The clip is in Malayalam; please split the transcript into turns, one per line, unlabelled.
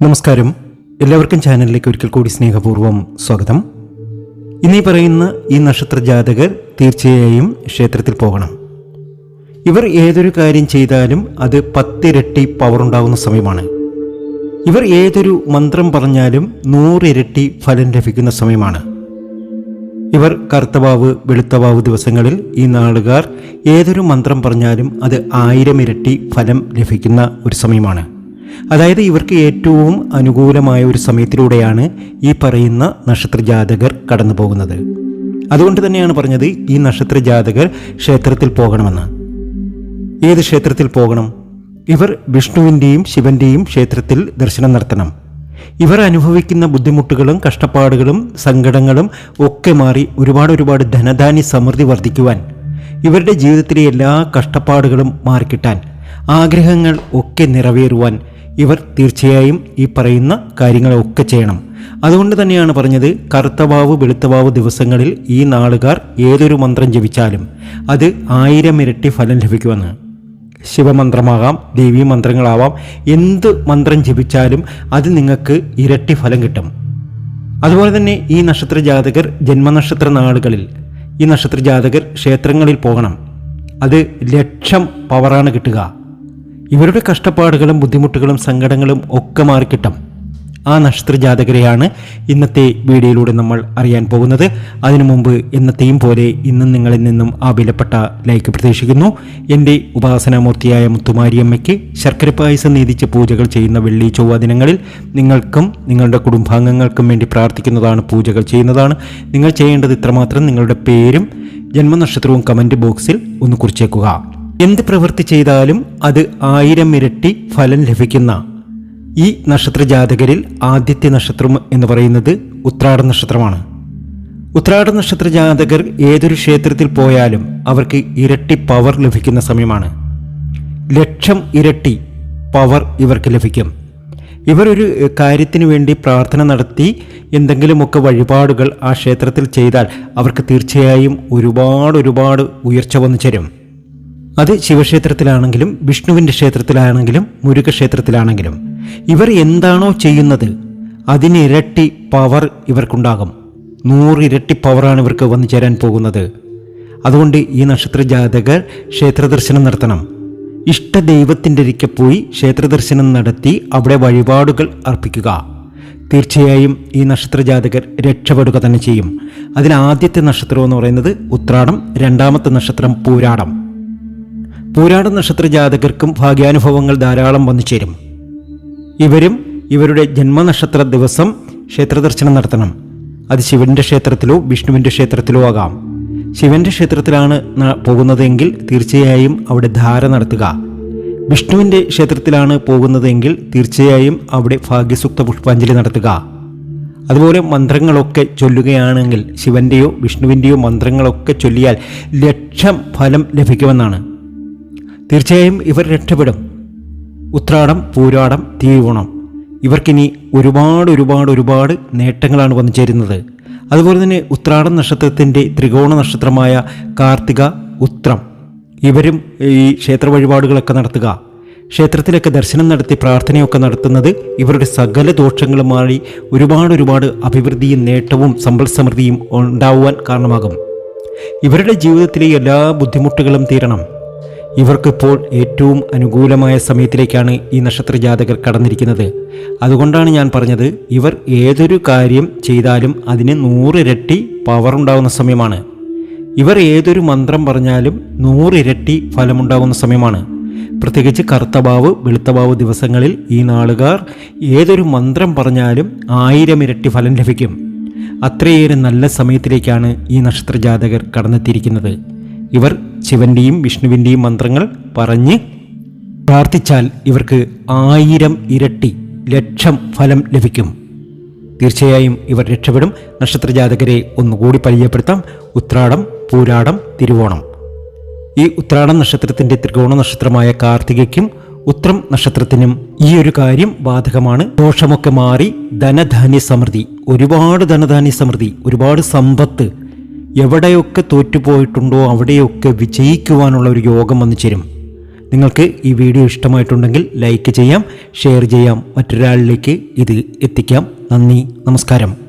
നമസ്കാരം. എല്ലാവർക്കും ചാനലിലേക്ക് ഒരിക്കൽ കൂടി സ്നേഹപൂർവം സ്വാഗതം. ഇനി പറയുന്ന ഈ നക്ഷത്ര ജാതകർ തീർച്ചയായും ക്ഷേത്രത്തിൽ പോകണം. ഇവർ ഏതൊരു കാര്യം ചെയ്താലും അത് പത്തിരട്ടി പവർ ഉണ്ടാകുന്ന സമയമാണ്. ഇവർ ഏതൊരു മന്ത്രം പറഞ്ഞാലും നൂറിരട്ടി ഫലം ലഭിക്കുന്ന സമയമാണ്. ഇവർ കറുത്തവാവ് വെളുത്തവാവ് ദിവസങ്ങളിൽ ഈ നാളുകാർ ഏതൊരു മന്ത്രം പറഞ്ഞാലും അത് ആയിരം ഇരട്ടി ഫലം ലഭിക്കുന്ന ഒരു സമയമാണ്. അതായത് ഇവർക്ക് ഏറ്റവും അനുകൂലമായ ഒരു സമയത്തിലൂടെയാണ് ഈ പറയുന്ന നക്ഷത്ര ജാതകർ കടന്നു പോകുന്നത് അതുകൊണ്ട് തന്നെയാണ് പറഞ്ഞത് ഈ നക്ഷത്ര ജാതകർ ക്ഷേത്രത്തിൽ പോകണമെന്ന്. ഏത് ക്ഷേത്രത്തിൽ പോകണം? ഇവർ വിഷ്ണുവിന്റെയും ശിവന്റെയും ക്ഷേത്രത്തിൽ ദർശനം നടത്തണം. ഇവർ അനുഭവിക്കുന്ന ബുദ്ധിമുട്ടുകളും കഷ്ടപ്പാടുകളും സങ്കടങ്ങളും ഒക്കെ മാറി ഒരുപാട് ഒരുപാട് ധനധാന്യ സമൃദ്ധി വർദ്ധിക്കുവാൻ ഇവരുടെ ജീവിതത്തിലെ എല്ലാ കഷ്ടപ്പാടുകളും മാറിക്കിട്ടാൻ ആഗ്രഹങ്ങൾ ഒക്കെ നിറവേറുവാൻ ഇവർ തീർച്ചയായും ഈ പറയുന്ന കാര്യങ്ങളൊക്കെ ചെയ്യണം. അതുകൊണ്ട് തന്നെയാണ് പറഞ്ഞത് കറുത്തവാവ് വെളുത്തവാവ് ദിവസങ്ങളിൽ ഈ നാളുകാർ ഏതൊരു മന്ത്രം ജപിച്ചാലും അത് ആയിരം ഇരട്ടി ഫലം ലഭിക്കുമെന്ന്. ശിവമന്ത്രമാകാം ദേവീ മന്ത്രങ്ങളാവാം എന്ത് മന്ത്രം ജപിച്ചാലും അത് നിങ്ങൾക്ക് ഇരട്ടി ഫലം കിട്ടും. അതുപോലെ തന്നെ ഈ നക്ഷത്ര ജാതകർ ജന്മനക്ഷത്ര നാളുകളിൽ ഈ നക്ഷത്ര ജാതകർ ക്ഷേത്രങ്ങളിൽ പോകണം. അത് ലക്ഷം പവറാണ് കിട്ടുക. ഇവരുടെ കഷ്ടപ്പാടുകളും ബുദ്ധിമുട്ടുകളും സങ്കടങ്ങളും ഒക്കെ മാറിക്കിട്ടും. ആ നക്ഷത്ര ജാതകരെയാണ് ഇന്നത്തെ വീഡിയോയിലൂടെ നമ്മൾ അറിയാൻ പോകുന്നത്. അതിനു മുമ്പ് എന്നത്തെയും പോലെ ഇന്നും നിങ്ങളിൽ നിന്നും ആ വിലപ്പെട്ട ലൈക്ക് പ്രതീക്ഷിക്കുന്നു. എന്റെ ഉപാസനാമൂർത്തിയായ മുത്തുമാരിയമ്മയ്ക്ക് ശർക്കര പായസം നീതിച്ച് പൂജകൾ ചെയ്യുന്ന വെള്ളി ചൊവ്വ ദിനങ്ങളിൽ നിങ്ങൾക്കും നിങ്ങളുടെ കുടുംബാംഗങ്ങൾക്കും വേണ്ടി പ്രാർത്ഥിക്കുന്നതാണ് പൂജകൾ ചെയ്യുന്നതാണ്. നിങ്ങൾ ചെയ്യേണ്ടത് ഇത്രമാത്രം നിങ്ങളുടെ പേരും ജന്മനക്ഷത്രവും കമന്റ് ബോക്സിൽ ഒന്ന് കുറിച്ചേക്കുക. എന്ത് പ്രവൃത്തി ചെയ്താലും അത് ആയിരം ഇരട്ടി ഫലം ലഭിക്കുന്ന ഈ നക്ഷത്ര ജാതകരിൽ ആദ്യത്തെ നക്ഷത്രം എന്ന് പറയുന്നത് ഉത്രാട നക്ഷത്രമാണ്. ഉത്രാട നക്ഷത്ര ജാതകർ ഏതൊരു ക്ഷേത്രത്തിൽ പോയാലും അവർക്ക് ഇരട്ടി പവർ ലഭിക്കുന്ന സമയമാണ്. ലക്ഷം ഇരട്ടി പവർ ഇവർക്ക് ലഭിക്കും. ഇവരൊരു കാര്യത്തിന് വേണ്ടി പ്രാർത്ഥന നടത്തി എന്തെങ്കിലുമൊക്കെ വഴിപാടുകൾ ആ ക്ഷേത്രത്തിൽ ചെയ്താൽ അവർക്ക് തീർച്ചയായും ഒരുപാട് ഒരുപാട് ഉയർച്ച വന്നു ചേരും. അത് ശിവക്ഷേത്രത്തിലാണെങ്കിലും വിഷ്ണുവിന്റെ ക്ഷേത്രത്തിലാണെങ്കിലും മുരുകക്ഷേത്രത്തിലാണെങ്കിലും. ഇവർ എന്താണോ ചെയ്യുന്നത് അതിനിരട്ടി പവർ ഇവർക്കുണ്ടാകും. നൂറിരട്ടി പവറാണ് ഇവർക്ക് വന്നു ചേരാൻ പോകുന്നത്. അതുകൊണ്ട് ഈ നക്ഷത്ര ജാതകർ ക്ഷേത്രദർശനം നടത്തണം ഇഷ്ടദൈവത്തിന്റെ പോയി ക്ഷേത്രദർശനം നടത്തി അവിടെ വഴിപാടുകൾ അർപ്പിക്കുക. തീർച്ചയായും ഈ നക്ഷത്ര ജാതകർ രക്ഷപ്പെടുക തന്നെ ചെയ്യും. അതിൽ ആദ്യത്തെ നക്ഷത്രം എന്ന് പറയുന്നത് ഉത്രാടം രണ്ടാമത്തെ നക്ഷത്രം പൂരാടം. പൂരാട നക്ഷത്ര ജാതകർക്കും ഭാഗ്യാനുഭവങ്ങൾ ധാരാളം വന്നു ചേരും. ഇവരും ഇവരുടെ ജന്മനക്ഷത്ര ദിവസം ക്ഷേത്രദർശനം നടത്തണം. അത് ശിവന്റെ ക്ഷേത്രത്തിലോ വിഷ്ണുവിന്റെ ക്ഷേത്രത്തിലോ ആകാം. ശിവന്റെ ക്ഷേത്രത്തിലാണ് പോകുന്നതെങ്കിൽ തീർച്ചയായും അവിടെ ധാര നടത്തുക. വിഷ്ണുവിന്റെ ക്ഷേത്രത്തിലാണ് പോകുന്നതെങ്കിൽ തീർച്ചയായും അവിടെ ഭാഗ്യസുക്ത പുഷ്പാഞ്ജലി നടത്തുക. അതുപോലെ മന്ത്രങ്ങളൊക്കെ ചൊല്ലുകയാണെങ്കിൽ ശിവന്റെയോ വിഷ്ണുവിന്റെയോ മന്ത്രങ്ങളൊക്കെ ചൊല്ലിയാൽ ലക്ഷം ഫലം ലഭിക്കുമെന്നാണ്. തീർച്ചയായും ഇവർ രക്ഷപ്പെടും. ഉത്രാടം പൂരാടം തിരുവോണം. ഇവർക്കിനി ഒരുപാട് ഒരുപാട് ഒരുപാട് നേട്ടങ്ങളാണ് വന്നു ചേരുന്നത്. അതുപോലെ തന്നെ ഉത്രാടം നക്ഷത്രത്തിന്റെ ത്രികോണ നക്ഷത്രമായ കാർത്തിക ഉത്രം. ഇവരും ഈ ക്ഷേത്ര വഴിപാടുകളൊക്കെ നടത്തുക. ക്ഷേത്രത്തിലൊക്കെ ദർശനം നടത്തി പ്രാർത്ഥനയൊക്കെ നടത്തുന്നത് ഇവരുടെ സകല ദോഷങ്ങളും മാറി ഒരുപാട് ഒരുപാട് അഭിവൃദ്ധിയും നേട്ടവും സമ്പൽ സമൃദ്ധിയും ഉണ്ടാവുവാൻ കാരണമാകും. ഇവരുടെ ജീവിതത്തിലെ എല്ലാ ബുദ്ധിമുട്ടുകളും തീരണം. ഇവർക്കിപ്പോൾ ഏറ്റവും അനുകൂലമായ സമയത്തിലേക്കാണ് ഈ നക്ഷത്ര ജാതകർ കടന്നിരിക്കുന്നത്. അതുകൊണ്ടാണ് ഞാൻ പറഞ്ഞത് ഇവർ ഏതൊരു കാര്യം ചെയ്താലും അതിന് നൂറിരട്ടി പവർ ഉണ്ടാകുന്ന സമയമാണ്. ഇവർ ഏതൊരു മന്ത്രം പറഞ്ഞാലും നൂറിരട്ടി ഫലമുണ്ടാകുന്ന സമയമാണ്. പ്രത്യേകിച്ച് കറുത്തബാവ് വെളുത്തബാവ് ദിവസങ്ങളിൽ ഈ നാളുകാർ ഏതൊരു മന്ത്രം പറഞ്ഞാലും ആയിരം ഇരട്ടി ഫലം ലഭിക്കും. അത്രയേറെ നല്ല സമയത്തിലേക്കാണ് ഈ നക്ഷത്ര ജാതകർ കടന്നെത്തിയിരിക്കുന്നത്. ഇവർ ശിവന്റെയും വിഷ്ണുവിന്റെയും മന്ത്രങ്ങൾ പറഞ്ഞ് പ്രാർത്ഥിച്ചാൽ ഇവർക്ക് ആയിരം ഇരട്ടി ലക്ഷം ഫലം ലഭിക്കും. തീർച്ചയായും ഇവർ രക്ഷപ്പെടും. നക്ഷത്ര ജാതകരെ ഒന്നുകൂടി പരിചയപ്പെടുത്താം. ഉത്രാടം പൂരാടം തിരുവോണം. ഈ ഉത്രാടം നക്ഷത്രത്തിന്റെ ത്രികോണ നക്ഷത്രമായ കാർത്തികയ്ക്കും ഉത്രം നക്ഷത്രത്തിനും ഈ ഒരു കാര്യം ബാധകമാണ്. ദോഷമൊക്കെ മാറി ധനധാന്യ സമൃദ്ധി ഒരുപാട് ധനധാന്യ സമൃദ്ധി ഒരുപാട് സമ്പത്ത് എവിടെയൊക്കെ തോറ്റുപോയിട്ടുണ്ടോ അവിടെയൊക്കെ വിജയിക്കുവാനുള്ള ഒരു യോഗം വന്നു ചേരും. നിങ്ങൾക്ക് ഈ വീഡിയോ ഇഷ്ടമായിട്ടുണ്ടെങ്കിൽ ലൈക്ക് ചെയ്യാം ഷെയർ ചെയ്യാം. മറ്റൊരാളിലേക്ക് ഇത് എത്തിക്കാം. നന്ദി നമസ്കാരം.